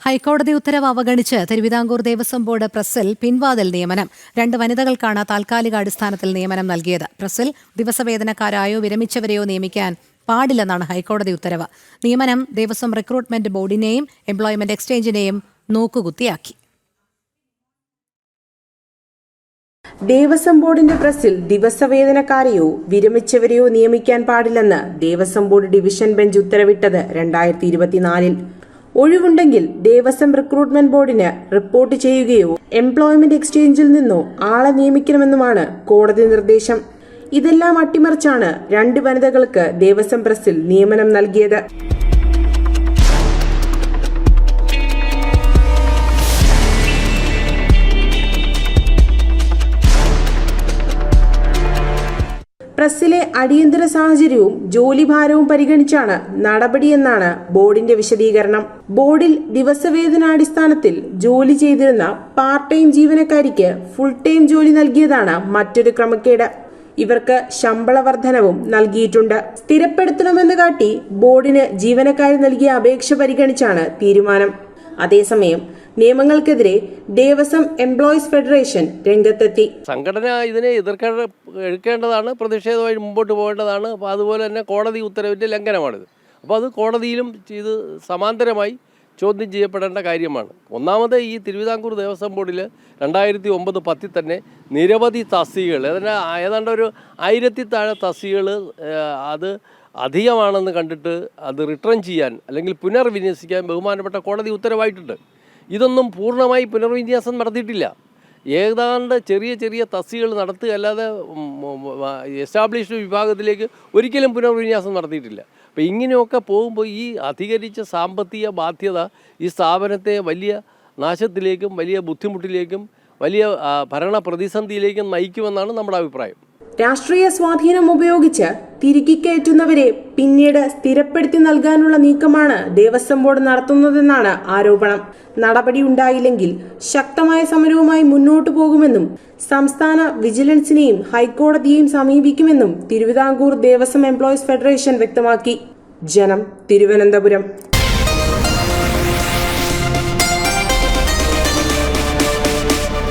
ഹൈക്കോടതി ഉത്തരവ് അവഗണിച്ച് തിരുവിതാംകൂർ ദേവസ്വം ബോർഡ് പ്രസിൽ പിൻവാതിൽ നിയമനം രണ്ട് വനിതകൾക്കാണ് താൽക്കാലിക അടിസ്ഥാനത്തിൽ നിയമനം നൽകിയത്. പ്രസിൽ ദിവസവേതനക്കാരായോ വിരമിച്ചവരെയോ നിയമിക്കാൻ പാടില്ലെന്നാണ് ഹൈക്കോടതി ഉത്തരവ്. നിയമനം ദേവസ്വം റിക്രൂട്ട്മെന്റ് ബോർഡിനെയും എംപ്ലോയ്മെന്റ് എക്സ്ചേഞ്ചിനെയും നോക്കുകുത്തിയാക്കി. ദേവസ്വം ബോർഡിന്റെ പ്രസിൽ ദിവസവേതനക്കാരെയോ വിരമിച്ചവരെയോ നിയമിക്കാൻ പാടില്ലെന്ന് ദേവസ്വം ബോർഡ് ഡിവിഷൻ ബെഞ്ച് ഉത്തരവിട്ടത് രണ്ടായിരത്തി ഇരുപത്തിനാലിൽ. ഒഴിവുണ്ടെങ്കിൽ ദേവസ്വം റിക്രൂട്ട്മെന്റ് ബോർഡിന് റിപ്പോർട്ട് ചെയ്യുകയോ എംപ്ലോയ്മെന്റ് എക്സ്ചേഞ്ചിൽ നിന്നോ ആളെ നിയമിക്കണമെന്നുമാണ് കോടതി നിർദ്ദേശം. ഇതെല്ലാം അട്ടിമറിച്ചാണ് രണ്ട് വനിതകൾക്ക് ദേവസ്വം പ്രസിൽ നിയമനം നൽകിയത്. പ്രസ്സിലെ അടിയന്തര സാഹചര്യവും ജോലിഭാരവും പരിഗണിച്ചാണ് നടപടിയെന്നാണ് ബോർഡിന്റെ വിശദീകരണം. ബോർഡിൽ ദിവസവേതനാടിസ്ഥാനത്തിൽ ജോലി ചെയ്തിരുന്ന പാർട്ട് ടൈം ജീവനക്കാരിക്ക് ഫുൾ ടൈം ജോലി നൽകിയതാണ് മറ്റൊരു ക്രമക്കേട്. ഇവർക്ക് ശമ്പള വർധനവും നൽകിയിട്ടുണ്ട്. സ്ഥിരപ്പെടുത്തണമെന്ന് കാട്ടി ബോർഡിന് ജീവനക്കാരി നൽകിയ അപേക്ഷ പരിഗണിച്ചാണ് തീരുമാനം. അതേസമയം നിയമങ്ങൾക്കെതിരെ ദേവസ്വം എംപ്ലോയീസ് ഫെഡറേഷൻ രംഗത്തെത്തി. സംഘടന ഇതിനെ എതിർക്കേണ്ടതാണ് പ്രതിഷേധമായി മുമ്പോട്ട് പോകേണ്ടതാണ്. അപ്പോൾ അതുപോലെ തന്നെ കോടതി ഉത്തരവിന്റെ ലംഘനമാണിത്. അപ്പോൾ അത് കോടതിയിലും ഇത് സമാന്തരമായി ചോദ്യം ചെയ്യപ്പെടേണ്ട കാര്യമാണ്. ഒന്നാമത് ഈ തിരുവിതാംകൂർ ദേവസ്വം ബോർഡിൽ രണ്ടായിരത്തി ഒമ്പത് പത്തിൽ തന്നെ നിരവധി തസ്തികകൾ അതിന് ഏതാണ്ട് ഒരു ആയിരത്തി താഴെ തസ്തികകൾ അത് അധികമാണെന്ന് കണ്ടിട്ട് അത് റിട്ടേൺ ചെയ്യാൻ അല്ലെങ്കിൽ പുനർവിന്യസിക്കാൻ ബഹുമാനപ്പെട്ട കോടതി ഉത്തരവായിട്ടുണ്ട്. ഇതൊന്നും പൂർണമായി പുനർവിന്യാസം നടത്തിയിട്ടില്ല. ഏതാണ്ട് ചെറിയ ചെറിയ തസ്തികൾ നടത്തുക അല്ലാതെ എസ്റ്റാബ്ലിഷ്ഡ് വിഭാഗത്തിലേക്ക് ഒരിക്കലും പുനർവിന്യാസം നടത്തിയിട്ടില്ല. അപ്പോൾ ഇങ്ങനെയൊക്കെ പോകുമ്പോൾ ഈ അധികരിച്ച സാമ്പത്തിക ബാധ്യത ഈ സ്ഥാപനത്തെ വലിയ നാശത്തിലേക്കും വലിയ ബുദ്ധിമുട്ടിലേക്കും വലിയ ഭരണ പ്രതിസന്ധിയിലേക്കും നയിക്കുമെന്നാണ് നമ്മുടെ അഭിപ്രായം. രാഷ്ട്രീയ സ്വാധീനം ഉപയോഗിച്ച് തിരുകിക്കയറ്റുന്നവരെ പിന്നീട് സ്ഥിരപ്പെടുത്തി നൽകാനുള്ള നീക്കമാണ് ദേവസ്വം ബോർഡ് നടത്തുന്നതെന്നാണ് ആരോപണം. നടപടി ഉണ്ടായില്ലെങ്കിൽ ശക്തമായ സമരവുമായി മുന്നോട്ടു പോകുമെന്നും സംസ്ഥാന വിജിലൻസിനെയും ഹൈക്കോടതിയെയും സമീപിക്കുമെന്നും തിരുവിതാംകൂർ ദേവസ്വം എംപ്ലോയീസ് ഫെഡറേഷൻ വ്യക്തമാക്കി. ജനം തിരുവനന്തപുരം.